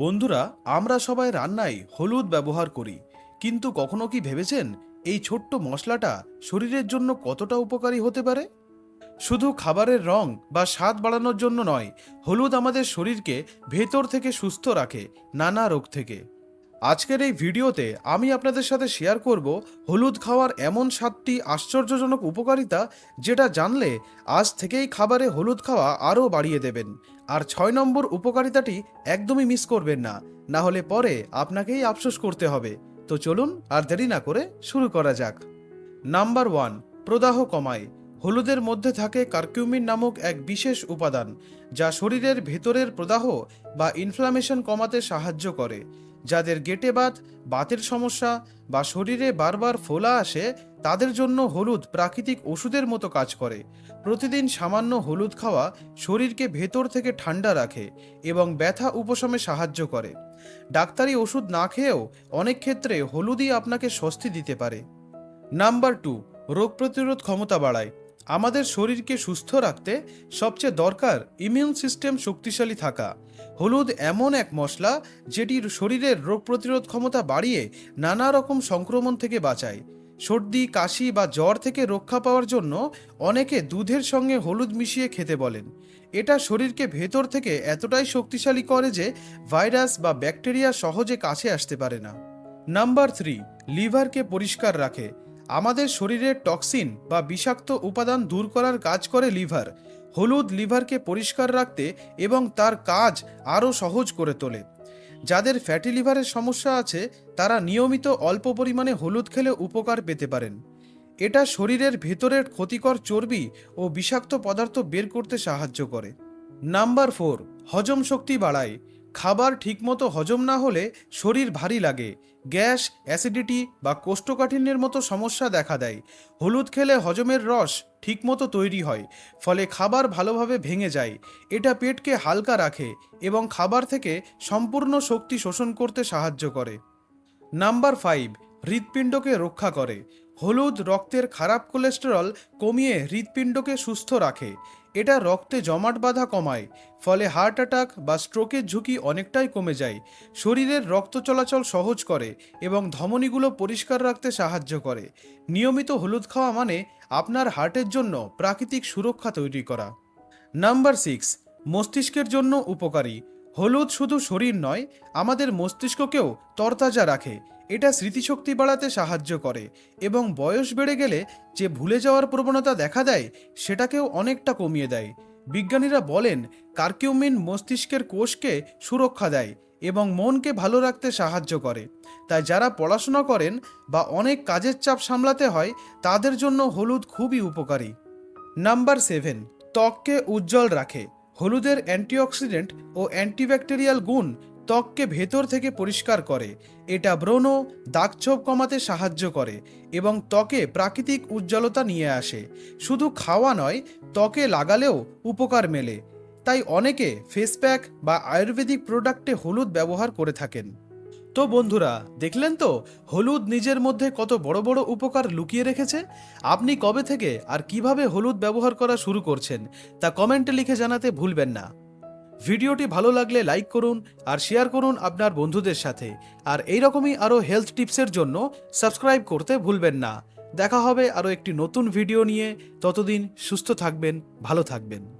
বন্ধুরা, আমরা সবাই রান্নায় হলুদ ব্যবহার করি, কিন্তু কখনো কি ভেবেছেন এই ছোট্ট মশলাটা শরীরের জন্য কতটা উপকারী হতে পারে? শুধু খাবারের রং বা স্বাদ বাড়ানোর জন্য নয়, হলুদ আমাদের শরীরকে ভেতর থেকে সুস্থ রাখে, নানা রোগ থেকে। আজকের এই ভিডিওতে আমি আপনাদের সাথে শেয়ার করব হলুদ খাওয়ার এমন সাতটি আশ্চর্যজনক উপকারিতা যেটা জানলে আজ থেকেই খাবারে হলুদ খাওয়া আরও বাড়িয়ে দেবেন। আর ছয় নম্বর উপকারিতাটি একদমই মিস করবেন না না হলে পরে আপনাকেই আফসোস করতে হবে। তো চলুন আর দেরি না করে শুরু করা যাক। নাম্বার ওয়ান প্রদাহ কমায়। হলুদের মধ্যে থাকে কার্কিউমিন নামক এক বিশেষ উপাদান, যা শরীরের ভেতরের প্রদাহ বা ইনফ্লামেশন কমাতে সাহায্য করে। যাদের গেটে বাত, বাতের সমস্যা বা শরীরে বারবার ফোলা আসে, তাদের জন্য হলুদ প্রাকৃতিক ওষুধের মতো কাজ করে। প্রতিদিন সামান্য হলুদ খাওয়া শরীরকে ভেতর থেকে ঠান্ডা রাখে এবং ব্যথা উপশমে সাহায্য করে। ডাক্তারি ওষুধ না খেয়েও অনেক ক্ষেত্রে হলুদই আপনাকে স্বস্তি দিতে পারে। নাম্বার টু, রোগ প্রতিরোধ ক্ষমতা বাড়ায়। আমাদের শরীরকে সুস্থ রাখতে সবচেয়ে দরকার ইমিউন সিস্টেম শক্তিশালী থাকা। হলুদ এমন এক মশলা যেটির শরীরের রোগ প্রতিরোধ ক্ষমতা বাড়িয়ে নানা রকম সংক্রমণ থেকে বাঁচায়। সর্দি, কাশি বা জ্বর থেকে রক্ষা পাওয়ার জন্য অনেকে দুধের সঙ্গে হলুদ মিশিয়ে খেতে বলেন। এটা শরীরকে ভেতর থেকে এতটাই শক্তিশালী করে যে ভাইরাস বা ব্যাকটেরিয়া সহজে কাছে আসতে পারে না। নাম্বার থ্রি, লিভারকে পরিষ্কার রাখে। আমাদের শরীরের টক্সিন বা বিষাক্ত উপাদান দূর করার কাজ করে লিভার। হলুদ লিভারকে পরিষ্কার রাখতে এবং তার কাজ আরও সহজ করে তোলে। যাদের ফ্যাটি লিভারের সমস্যা আছে, তারা নিয়মিত অল্প পরিমাণে হলুদ খেলে উপকার পেতে পারেন। এটা শরীরের ভেতরের ক্ষতিকর চর্বি ও বিষাক্ত পদার্থ বের করতে সাহায্য করে। নাম্বার ফোর, হজম শক্তি বাড়ায়। খাবার ঠিকমতো হজম না হলে শরীর ভারী লাগে, গ্যাস, অ্যাসিডিটি বা কোষ্ঠকাঠিন্যের মতো সমস্যা দেখা দেয়। হলুদ খেলে হজমের রস ঠিকমতো তৈরি হয়, ফলে খাবার ভালোভাবে ভেঙে যায়। এটা পেটকে হালকা রাখে এবং খাবার থেকে সম্পূর্ণ শক্তি শোষণ করতে সাহায্য করে। নাম্বার ফাইভ, হৃৎপিণ্ডকে রক্ষা করে। হলুদ রক্তের খারাপ কোলেস্টেরল কমিয়ে হৃৎপিণ্ডকে সুস্থ রাখে। এটা রক্তে জমাট বাঁধা কমায়, ফলে হার্ট অ্যাটাক বা স্ট্রোকের ঝুঁকি অনেকটাই কমে যায়। শরীরের রক্ত চলাচল সহজ করে এবং ধমনীগুলো পরিষ্কার রাখতে সাহায্য করে। নিয়মিত হলুদ খাওয়া মানে আপনার হার্টের জন্য প্রাকৃতিক সুরক্ষা তৈরি করা। নাম্বার সিক্স, মস্তিষ্কের জন্য উপকারী। হলুদ শুধু শরীর নয়, আমাদের মস্তিষ্ককেও তরতাজা রাখে। এটা স্মৃতিশক্তি বাড়াতে সাহায্য করে এবং বয়স বেড়ে গেলে যে ভুলে যাওয়ার প্রবণতা দেখা দেয়, সেটাকেও অনেকটা কমিয়ে দেয়। বিজ্ঞানীরা বলেন, কার্কিউমিন মস্তিষ্কের কোষকে সুরক্ষা দেয় এবং মনকে ভালো রাখতে সাহায্য করে। তাই যারা পড়াশোনা করেন বা অনেক কাজের চাপ সামলাতে হয়, তাদের জন্য হলুদ খুবই উপকারী। নাম্বার সেভেন, ত্বককে উজ্জ্বল রাখে। হলুদের অ্যান্টিঅক্সিডেন্ট ও অ্যান্টিব্যাকটেরিয়াল গুণ ত্বককে ভেতর থেকে পরিষ্কার করে। এটা ব্রণ দাগছোপ কমাতে সাহায্য করে এবং ত্বকে প্রাকৃতিক উজ্জ্বলতা নিয়ে আসে। শুধু খাওয়া নয়, ত্বকে লাগালেও উপকার মেলে। তাই অনেকে ফেস প্যাক বা আয়ুর্বেদিক প্রোডাক্টে হলুদ ব্যবহার করে থাকেন। তো বন্ধুরা, দেখলেন তো? হলুদ নিজের মধ্যে কত বড় বড় উপকার লুকিয়ে রেখেছে? আপনি কবে থেকে আর কীভাবে হলুদ ব্যবহার করা শুরু করছেন? তা কমেন্টে লিখে জানাতে ভুলবেন না। ভিডিওটি ভালো লাগলে লাইক করুন আর শেয়ার করুন আপনার বন্ধুদের সাথে। আর এইরকমই আরও হেলথ টিপসের জন্য সাবস্ক্রাইব করতে ভুলবেন না। দেখা হবে আরও একটি নতুন ভিডিও নিয়ে। ততদিন সুস্থ থাকবেন, ভালো থাকবেন।